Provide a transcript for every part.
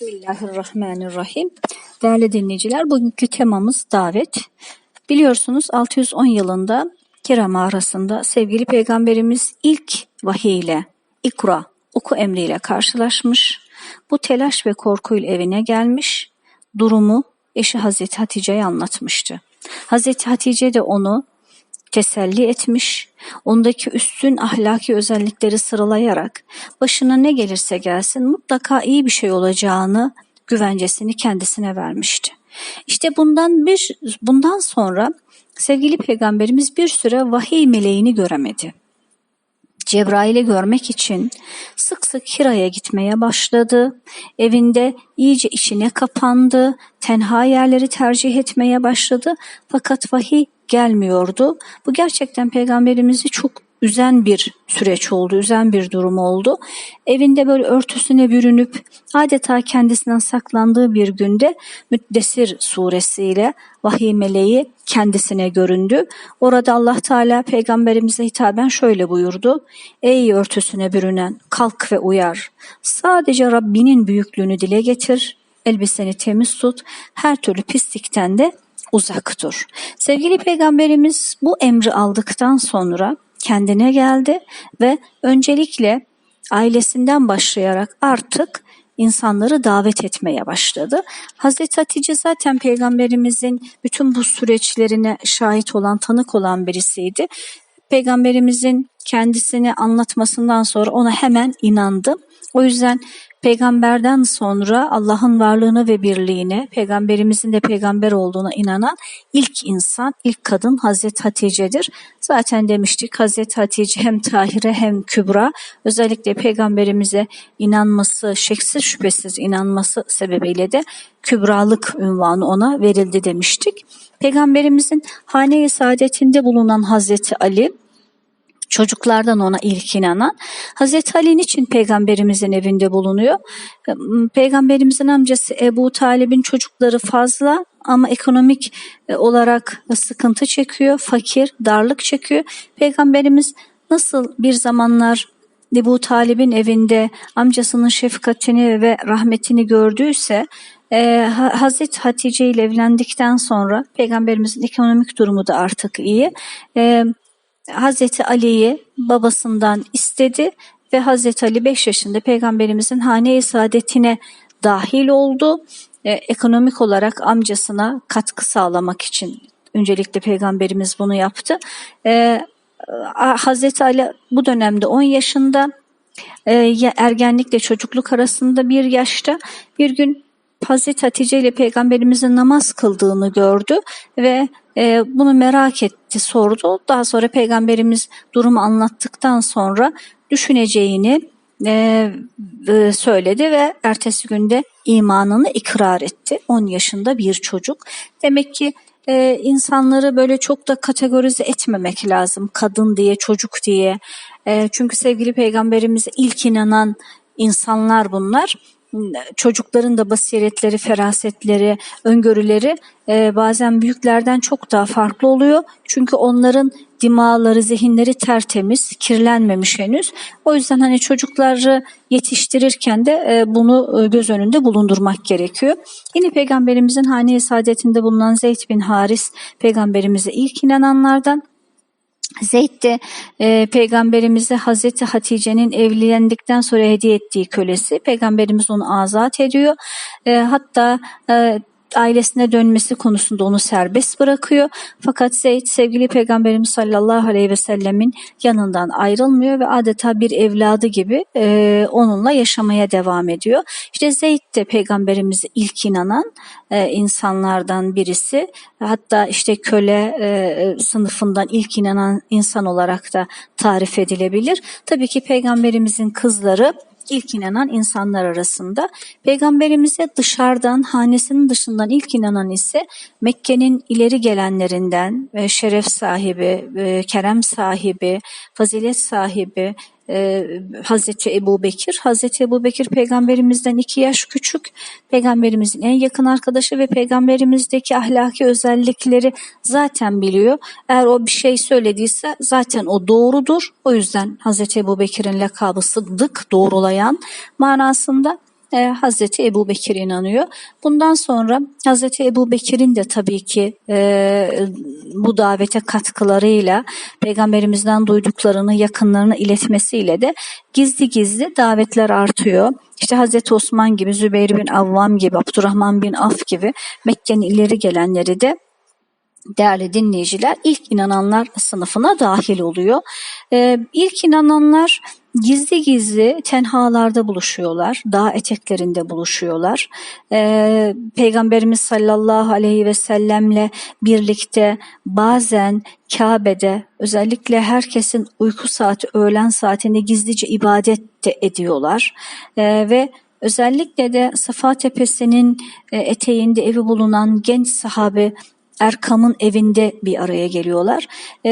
Bismillahirrahmanirrahim. Değerli dinleyiciler, bugünkü temamız davet. Biliyorsunuz 610 yılında Kira mağarasında sevgili peygamberimiz ilk vahiy ile ikra, oku emriyle karşılaşmış. Bu telaş ve korkuyla evine gelmiş. Durumu eşi Hazreti Hatice'ye anlatmıştı. Hazreti Hatice de onu teselli etmiş, ondaki üstün ahlaki özellikleri sıralayarak başına ne gelirse gelsin mutlaka iyi bir şey olacağını güvencesini kendisine vermişti. İşte bundan bir bundan sonra sevgili peygamberimiz bir süre vahiy meleğini göremedi. Cebrail'i görmek için sık sık Hira'ya gitmeye başladı. Evinde iyice içine kapandı. Tenha yerleri tercih etmeye başladı. Fakat vahiy gelmiyordu. Bu gerçekten peygamberimizi çok üzen bir süreç oldu, üzen bir durum oldu. Evinde böyle örtüsüne bürünüp adeta kendisinden saklandığı bir günde Müddessir suresiyle vahiy meleği kendisine göründü. Orada Allah Teala peygamberimize hitaben şöyle buyurdu. Ey örtüsüne bürünen kalk ve uyar. Sadece Rabbinin büyüklüğünü dile getir. Elbiseni temiz tut. Her türlü pislikten de uzak dur. Sevgili peygamberimiz bu emri aldıktan sonra kendine geldi ve öncelikle ailesinden başlayarak artık insanları davet etmeye başladı. Hazreti Hatice zaten peygamberimizin bütün bu süreçlerine şahit olan, tanık olan birisiydi. Peygamberimizin kendisini anlatmasından sonra ona hemen inandı. O yüzden peygamberden sonra Allah'ın varlığına ve birliğine, peygamberimizin de peygamber olduğuna inanan ilk insan, ilk kadın Hazreti Hatice'dir. Zaten demiştik Hazreti Hatice hem Tahire hem Kübra özellikle peygamberimize inanması, şeksiz şüphesiz inanması sebebiyle de Kübralık ünvanı ona verildi demiştik. Peygamberimizin hane-i saadetinde bulunan Hazreti Ali çocuklardan ona ilk inanan. Hazreti Ali için peygamberimizin evinde bulunuyor? Peygamberimizin amcası Ebu Talib'in çocukları fazla ama ekonomik e, olarak sıkıntı çekiyor, fakir, darlık çekiyor. Peygamberimiz nasıl bir zamanlar Ebu Talib'in evinde amcasının şefkatini ve rahmetini gördüyse e, Hazreti Hatice ile evlendikten sonra peygamberimizin ekonomik durumu da artık iyi. E, Hazreti Ali'yi babasından istedi ve Hazreti Ali 5 yaşında peygamberimizin hane-i saadetine dahil oldu. Ee, ekonomik olarak amcasına katkı sağlamak için öncelikle peygamberimiz bunu yaptı. Ee, Hazreti Ali bu dönemde 10 yaşında e, ergenlikle çocukluk arasında bir yaşta bir gün Hazreti Hatice ile peygamberimizin namaz kıldığını gördü ve e, bunu merak etti, sordu. Daha sonra peygamberimiz durumu anlattıktan sonra düşüneceğini e, e, söyledi ve ertesi günde imanını ikrar etti. 10 yaşında bir çocuk. Demek ki e, insanları böyle çok da kategorize etmemek lazım. Kadın diye, çocuk diye. E, çünkü sevgili peygamberimize ilk inanan insanlar bunlar çocukların da basiretleri, ferasetleri, öngörüleri e, bazen büyüklerden çok daha farklı oluyor. Çünkü onların dimaları, zihinleri tertemiz, kirlenmemiş henüz. O yüzden hani çocukları yetiştirirken de e, bunu e, göz önünde bulundurmak gerekiyor. Yine Peygamberimizin hane-i saadetinde bulunan Zeyd bin Haris, Peygamberimize ilk inananlardan Zeyd de e, peygamberimize Hazreti Hatice'nin evlendikten sonra hediye ettiği kölesi. Peygamberimiz onu azat ediyor. E, hatta e, ailesine dönmesi konusunda onu serbest bırakıyor. Fakat Zeyd sevgili Peygamberimiz sallallahu aleyhi ve sellemin yanından ayrılmıyor ve adeta bir evladı gibi e, onunla yaşamaya devam ediyor. İşte Zeyd de Peygamberimize ilk inanan e, insanlardan birisi. Hatta işte köle e, sınıfından ilk inanan insan olarak da tarif edilebilir. Tabii ki Peygamberimizin kızları ilk inanan insanlar arasında. Peygamberimize dışarıdan, hanesinin dışından ilk inanan ise Mekke'nin ileri gelenlerinden, e, şeref sahibi, e, kerem sahibi, fazilet sahibi, e, Hazreti Ebu Bekir. Hazreti Ebu Bekir peygamberimizden iki yaş küçük. Peygamberimizin en yakın arkadaşı ve peygamberimizdeki ahlaki özellikleri zaten biliyor. Eğer o bir şey söylediyse zaten o doğrudur. O yüzden Hazreti Ebu Bekir'in lakabı Sıddık, doğrulayan manasında. E, Hazreti Ebu Bekir inanıyor. Bundan sonra Hazreti Ebu Bekir'in de tabii ki e, bu davete katkılarıyla peygamberimizden duyduklarını yakınlarına iletmesiyle de gizli gizli davetler artıyor. İşte Hazreti Osman gibi, Zübeyir bin Avvam gibi, Abdurrahman bin Af gibi Mekke'nin ileri gelenleri de değerli dinleyiciler ilk inananlar sınıfına dahil oluyor. Ee, ilk inananlar gizli gizli tenhalarda buluşuyorlar, dağ eteklerinde buluşuyorlar. Ee, Peygamberimiz sallallahu aleyhi ve sellemle birlikte bazen Kabe'de özellikle herkesin uyku saati öğlen saatinde gizlice ibadet de ediyorlar ee, ve Özellikle de Safa Tepesi'nin e, eteğinde evi bulunan genç sahabe Erkam'ın evinde bir araya geliyorlar. Ee,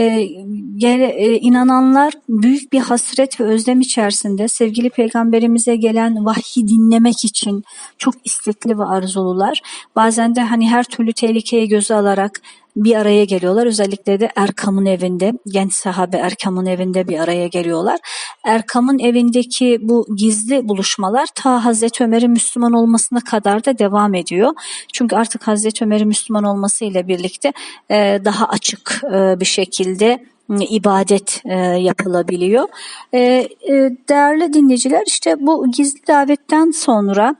e, inananlar büyük bir hasret ve özlem içerisinde sevgili peygamberimize gelen vahyi dinlemek için çok istekli ve arzulular. Bazen de hani her türlü tehlikeyi göze alarak bir araya geliyorlar. Özellikle de Erkam'ın evinde, genç sahabe Erkam'ın evinde bir araya geliyorlar. Erkam'ın evindeki bu gizli buluşmalar ta Hazreti Ömer'in Müslüman olmasına kadar da devam ediyor. Çünkü artık Hazreti Ömer'in Müslüman olmasıyla birlikte e, daha açık e, bir şekilde ibadet e, yapılabiliyor. Değerli dinleyiciler işte bu gizli davetten sonra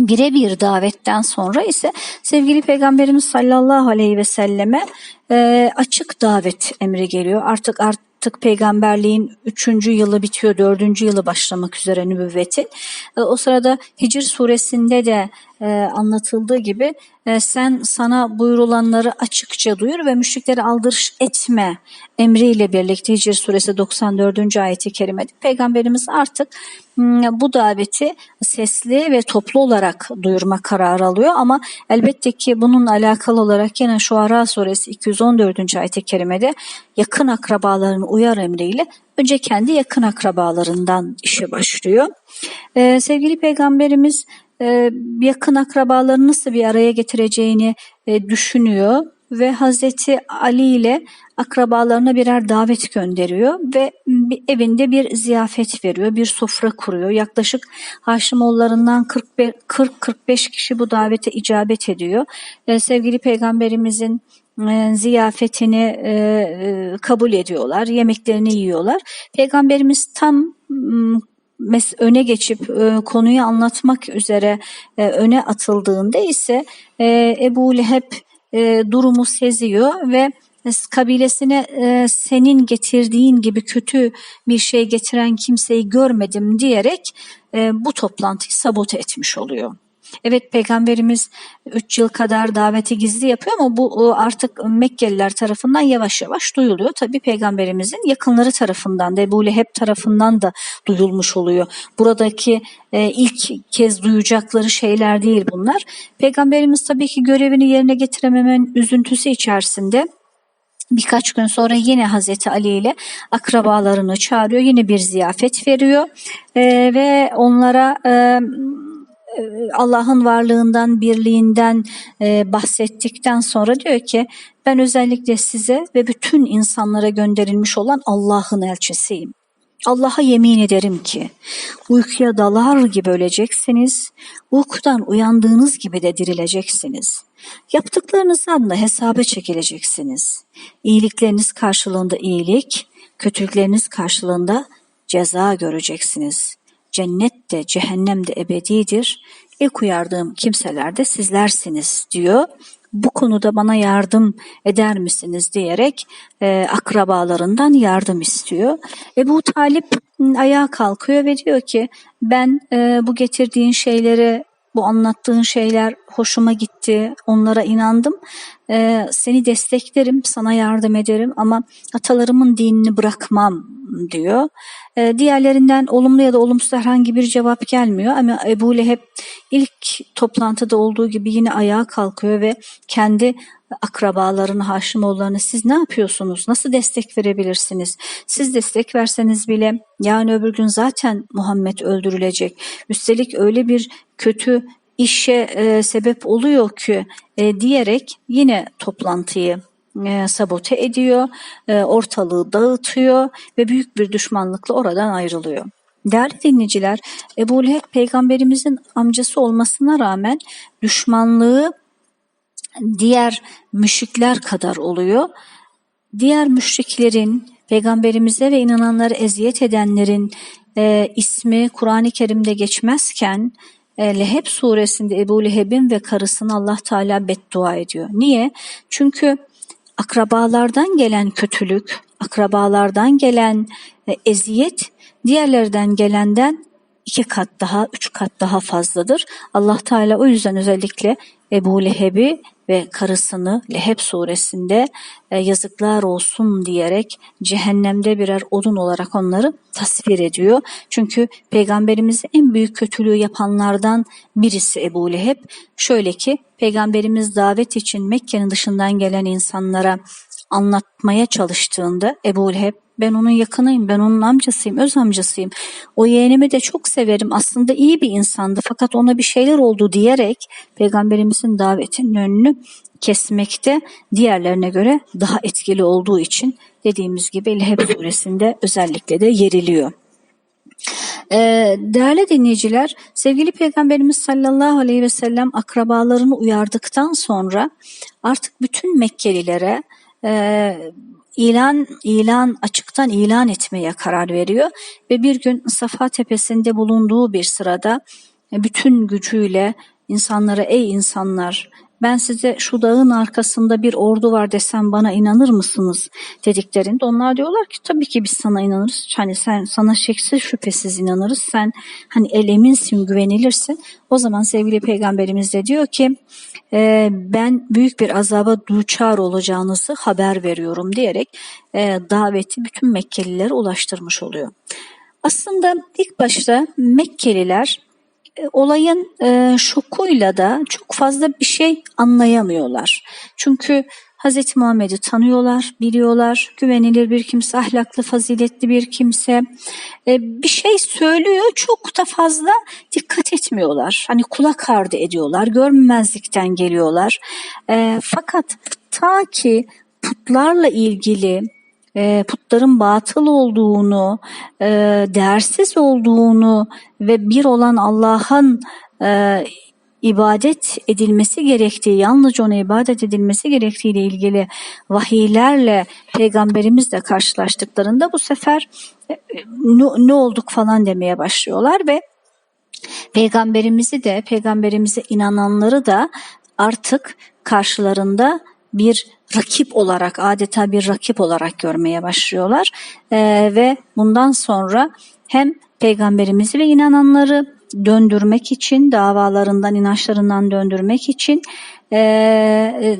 birebir davetten sonra ise sevgili Peygamberimiz sallallahu aleyhi ve selleme e, açık davet emri geliyor. Artık artık peygamberliğin üçüncü yılı bitiyor, dördüncü yılı başlamak üzere nübüvvetin. E, o sırada Hicr suresinde de e, anlatıldığı gibi e, sen sana buyurulanları açıkça duyur ve müşrikleri aldırış etme emriyle birlikte Hicr suresi 94. ayeti kerimede peygamberimiz artık bu daveti sesli ve toplu olarak duyurma kararı alıyor ama elbette ki bunun alakalı olarak yine Şuara suresi 214. ayet-i kerimede yakın akrabalarını uyar emriyle önce kendi yakın akrabalarından işe başlıyor. Ee, sevgili peygamberimiz e, yakın akrabalarını nasıl bir araya getireceğini e, düşünüyor ve Hazreti Ali ile akrabalarına birer davet gönderiyor ve evinde bir ziyafet veriyor, bir sofra kuruyor. Yaklaşık Haşimoğullarından 40-45 kişi bu davete icabet ediyor. E, sevgili Peygamberimizin ziyafetini e, e, kabul ediyorlar, yemeklerini yiyorlar. Peygamberimiz tam öne geçip e, konuyu anlatmak üzere öne atıldığında ise Ebu Leheb e, durumu seziyor ve kabilesine e, senin getirdiğin gibi kötü bir şey getiren kimseyi görmedim diyerek e, bu toplantıyı sabote etmiş oluyor. Evet peygamberimiz 3 yıl kadar daveti gizli yapıyor ama bu artık Mekkeliler tarafından yavaş yavaş duyuluyor. Tabi peygamberimizin yakınları tarafından da Ebu Leheb tarafından da duyulmuş oluyor. Buradaki e, ilk kez duyacakları şeyler değil bunlar. Peygamberimiz tabii ki görevini yerine getirememen üzüntüsü içerisinde Birkaç gün sonra yine Hazreti Ali ile akrabalarını çağırıyor. Yine bir ziyafet veriyor e, ve onlara e, Allah'ın varlığından, birliğinden e, bahsettikten sonra diyor ki ben özellikle size ve bütün insanlara gönderilmiş olan Allah'ın elçisiyim. Allah'a yemin ederim ki uykuya dalar gibi öleceksiniz, uykudan uyandığınız gibi de dirileceksiniz. Yaptıklarınızdan da hesaba çekileceksiniz. İyilikleriniz karşılığında iyilik, kötülükleriniz karşılığında ceza göreceksiniz. Cennet de cehennem de ebedidir. İlk uyardığım kimseler de sizlersiniz diyor. Bu konuda bana yardım eder misiniz diyerek e, akrabalarından yardım istiyor. Ebu Talip ayağa kalkıyor ve diyor ki ben e, bu getirdiğin şeyleri bu anlattığın şeyler hoşuma gitti, onlara inandım. Ee, seni desteklerim, sana yardım ederim ama atalarımın dinini bırakmam diyor. Ee, diğerlerinden olumlu ya da olumsuz herhangi bir cevap gelmiyor ama Ebu Leheb ilk toplantıda olduğu gibi yine ayağa kalkıyor ve kendi akrabalarını, Haşimoğullarını siz ne yapıyorsunuz? Nasıl destek verebilirsiniz? Siz destek verseniz bile yani öbür gün zaten Muhammed öldürülecek. Üstelik öyle bir kötü işe e, sebep oluyor ki e, diyerek yine toplantıyı e, sabote ediyor, e, ortalığı dağıtıyor ve büyük bir düşmanlıkla oradan ayrılıyor. Değerli dinleyiciler, Ebu Leheb peygamberimizin amcası olmasına rağmen düşmanlığı diğer müşrikler kadar oluyor. Diğer müşriklerin, peygamberimize ve inananları eziyet edenlerin e, ismi Kur'an-ı Kerim'de geçmezken e, Leheb suresinde Ebu Leheb'in ve karısına Allah Teala beddua ediyor. Niye? Çünkü akrabalardan gelen kötülük, akrabalardan gelen e, eziyet diğerlerden gelenden iki kat daha, üç kat daha fazladır. Allah Teala o yüzden özellikle Ebu Leheb'i ve karısını Leheb suresinde e, yazıklar olsun diyerek cehennemde birer odun olarak onları tasvir ediyor. Çünkü peygamberimize en büyük kötülüğü yapanlardan birisi Ebu Leheb. Şöyle ki peygamberimiz davet için Mekke'nin dışından gelen insanlara anlatmaya çalıştığında Ebu Leheb ben onun yakınıyım, ben onun amcasıyım, öz amcasıyım. O yeğenimi de çok severim. Aslında iyi bir insandı fakat ona bir şeyler oldu diyerek peygamberimizin davetinin önünü kesmekte diğerlerine göre daha etkili olduğu için dediğimiz gibi Leheb suresinde özellikle de yeriliyor. Ee, değerli dinleyiciler, sevgili Peygamberimiz sallallahu aleyhi ve sellem akrabalarını uyardıktan sonra artık bütün Mekkelilere e, ilan ilan açıktan ilan etmeye karar veriyor ve bir gün Safa tepesinde bulunduğu bir sırada bütün gücüyle insanlara ey insanlar ben size şu dağın arkasında bir ordu var desem bana inanır mısınız dediklerinde onlar diyorlar ki tabii ki biz sana inanırız. Hani sen sana şeksiz şüphesiz inanırız. Sen hani el eminsin, güvenilirsin. O zaman sevgili peygamberimiz de diyor ki e, ben büyük bir azaba duçar olacağınızı haber veriyorum diyerek e, daveti bütün Mekkelilere ulaştırmış oluyor. Aslında ilk başta Mekkeliler olayın e, şokuyla da çok fazla bir şey anlayamıyorlar. Çünkü Hz. Muhammed'i tanıyorlar, biliyorlar, güvenilir bir kimse, ahlaklı, faziletli bir kimse. E, bir şey söylüyor, çok da fazla dikkat etmiyorlar. Hani kulak ardı ediyorlar, görmemezlikten geliyorlar. E, fakat ta ki putlarla ilgili e, putların batıl olduğunu, e, değersiz olduğunu ve bir olan Allah'ın e, ibadet edilmesi gerektiği, yalnızca ona ibadet edilmesi gerektiği ile ilgili vahiylerle peygamberimizle karşılaştıklarında bu sefer e, ne, ne olduk? falan demeye başlıyorlar ve peygamberimizi de, peygamberimize inananları da artık karşılarında bir rakip olarak adeta bir rakip olarak görmeye başlıyorlar ee, ve bundan sonra hem peygamberimizi ve inananları döndürmek için davalarından inançlarından döndürmek için e,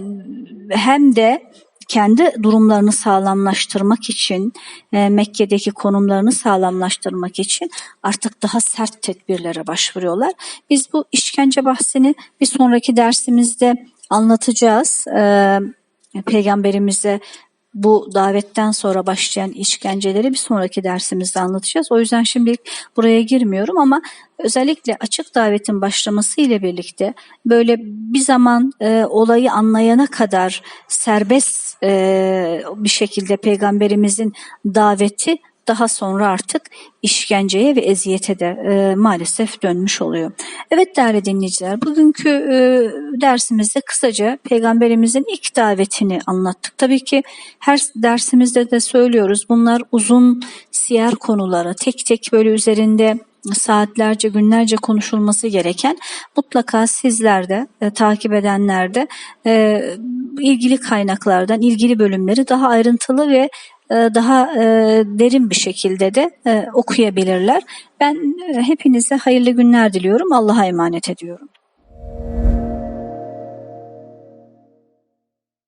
hem de kendi durumlarını sağlamlaştırmak için, e, Mekke'deki konumlarını sağlamlaştırmak için artık daha sert tedbirlere başvuruyorlar. Biz bu işkence bahsini bir sonraki dersimizde anlatacağız. Ee, Peygamberimize bu davetten sonra başlayan işkenceleri bir sonraki dersimizde anlatacağız. O yüzden şimdilik buraya girmiyorum ama özellikle açık davetin başlaması ile birlikte böyle bir zaman e, olayı anlayana kadar serbest e, bir şekilde peygamberimizin daveti daha sonra artık işkenceye ve eziyete de e, maalesef dönmüş oluyor. Evet değerli dinleyiciler, bugünkü e, dersimizde kısaca Peygamberimizin ilk davetini anlattık. Tabii ki her dersimizde de söylüyoruz bunlar uzun siyer konuları, tek tek böyle üzerinde saatlerce, günlerce konuşulması gereken mutlaka sizler de e, takip edenler de e, ilgili kaynaklardan ilgili bölümleri daha ayrıntılı ve daha e, derin bir şekilde de e, okuyabilirler. Ben hepinize hayırlı günler diliyorum. Allah'a emanet ediyorum.